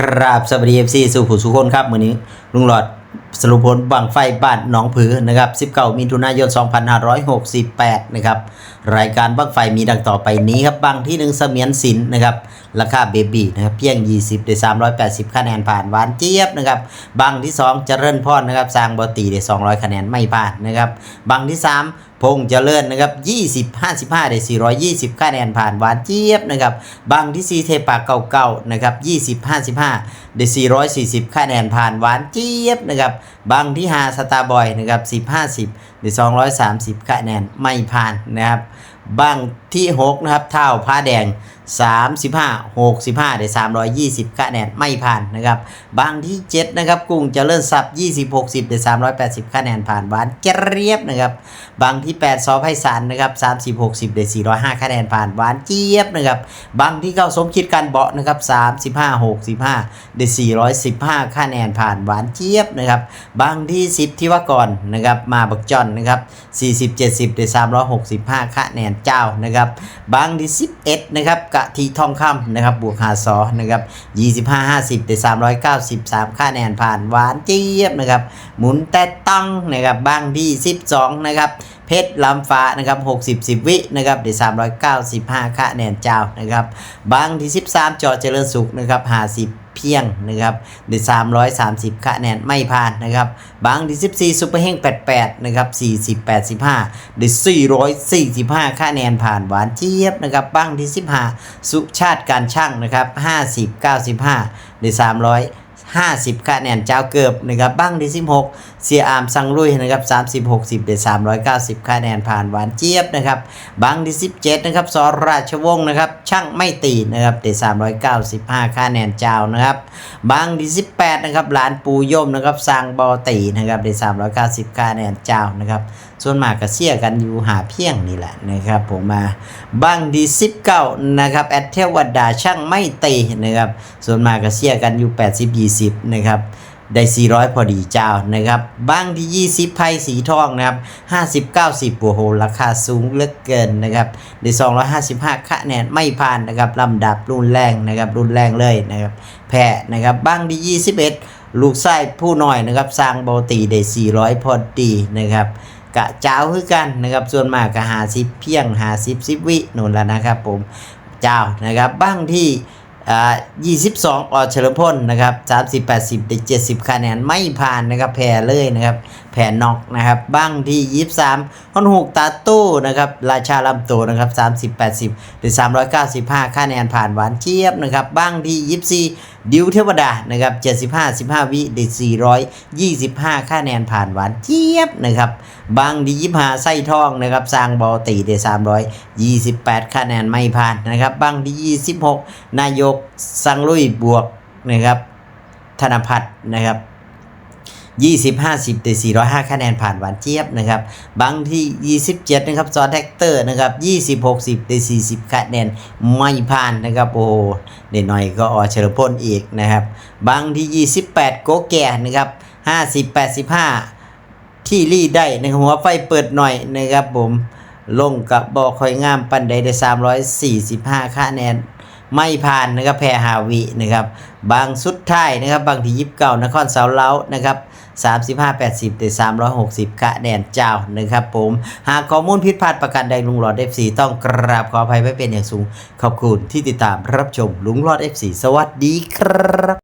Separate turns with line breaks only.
ครับสวัสดีเอฟซีสู่ผู้สุคนครับมื้อนี้ลุงหลอดสรุปผลบังไฟบ้านหนองผือนะครับ19มิถุนายน 2568 นะครับ รายการบังไฟมีดังต่อไปนี้ครับบังที่หนึ่งเสมียนสินนะครับ ราคาเบบีนะครับเพียง 20ได้380 คะแนนผ่านหวานเจี๊ยบนะครับบังที่ 2 เจริญพรนะครับสร้างบอตีได้ 200 คะแนนไม่ผ่านนะครับบังที่ 3 พงษ์เจริญนะครับ20 55 ได้ 420 คะแนนผ่านหวานเจี๊ยบนะครับบางที่4เทปาเก่าๆนะครับ20 55 ได้ 440 คะแนนผ่านหวานเจี๊ยบนะครับบางที่5สตาร์บอยนะครับ10 50 ได้ 230 คะแนนไม่ผ่านนะครับบังที่ 6 นะครับ เท่าผ้าแดง 35 65 ได้ 320คะแนนไม่ผ่านนะครับบางที่ 7 นะครับกรุงจเจริญทรัพย์20 60 ได้ 380คะแนนผ่านหวานเกรียบนะครับบางที่ 8 ซอไพศาลนะครับ30 60 ได้ 405คะแนนผ่านหวานเจี๊ยบนะครับบางที่9สมคิดการเบาะนะครับ35 65 ได้ 415คะแนนผ่านหวานเจี๊ยบนะครับบางที่ 10 ที่ว่าก่อนนะครับมาบักจอนนะครับ40 70 ได้ 365คะแนนเจ้านะครับบางที่11นะครับกะทิทองคำนะครับบวกหาซอนะครับ25 50ได้393คะแนนผ่านหวานเจี๊ยบนะครับหมุนแต่ตั้งนะครับบางที่12นะครับเพชรลำฟ้านะครับ 60 10 วินะครับได้395คะแนนเจ้านะครับบางที่ 13 จอเจริญสุขนะครับ50เพียงนะครับได้330 คะแนนไม่ผ่านนะครับ บางที่14ซุปเปอร์เฮง88 นะครับ 40 85ได้445 คะแนนผ่านหวานเจี๊ยบนะครับบางที่15 สุชาติการช่างนะครับ 50 95ได้300 50 คะแนนเจ้าเกือบนะครับบ้างที่16 เสียอามสังลุยนะครับ30 60ได้390คะแนนผ่านหวานเจี๊ยบนะครับบางที่17นะครับสอราชวงศ์นะครับช่างไม่ตีนะครับได้395คะแนนเจ้านะครับบางที่18นะครับหลานปูย่มนะครับสร้างบอตีนะครับได้390คะแนนเจ้านะครับส่วนมากก็เสียกันอยู่หาเพียงนี่แหละนะครับผมมาบางที่19นะครับแอดเทวดาช่างไม่ตีนะครับส่วนมากก็เสียกันอยู่80 20นะครับ ได้ 400 พอดีเจ้านะครับบ้างที่ 20 ไพ่สีทองนะครับ 50 90โอ้โหราคาสูงเหลือเกินนะครับได้255 คะแนนไม่ผ่านนะครับลำดับรุนแรงนะครับรุนแรงเลยนะครับแพ้นะครับบ้างที่ 21 ลูกไส้ผู้น้อยนะครับสร้างโบตีได้ 400 พอดีนะครับกะเจ้าคือกันนะครับส่วนมากก็หาสิเพียงหาสิบสิบวินู่นแล้วนะครับผมเจ้านะครับบ้างที่ อ่า22ออเฉลิมพลนะครับ30 80ได้70คะแนนไม่ผ่านนะครับแพ้เลยนะครับแพ้น็อกนะครับบ้างที่ 23ฮอนหกตาตู้นะครับราชาลำโตนะครับ30 80ได้395 คะแนนผ่านหวานเจี๊ยบนะครับบ้างที่ 24ดิวเทวดานะครับ75 15 วิได้425 ค่าแนนผ่านหวานเจี๊ยบนะครับบางดียิบหาไส้ทองนะครับสร้างบอตีได้328 ค่าแนนไม่ผ่านนะครับบางดี26 นายกสังลุยบวกนะครับธนพัฒน์นะครับ 20 50ได้405 คะแนนผ่านหวานเจี๊ยบนะครับบางที่ 27 นะครับจอแท็กเตอร์นะครับ20 60ได้40 คะแนนไม่ผ่านนะครับโอ้เด่นหน่อยก็ออเฉลพลอีกนะครับบางที่ 28 โกแก่นะครับ50 85 ที่รีได้นะครับหัวไฟเปิดหน่อยนะครับผมลงกับบอคอยงามปันใดได้ 345 คะแนนไม่ผ่านนะครับแพรฮาวินะครับ บางสุดท้ายนะครับ บางที่ยิบเก่านครเสาเล้านะครับ 35 80ได้360 คะแนนเจ้านะครับผม หากข้อมูลผิดพลาดประการใดลุงหลอด FC ต้องกราบขออภัยไว้เป็นอย่างสูง ขอบคุณที่ติดตามรับชมลุงหลอด FC สวัสดีครับ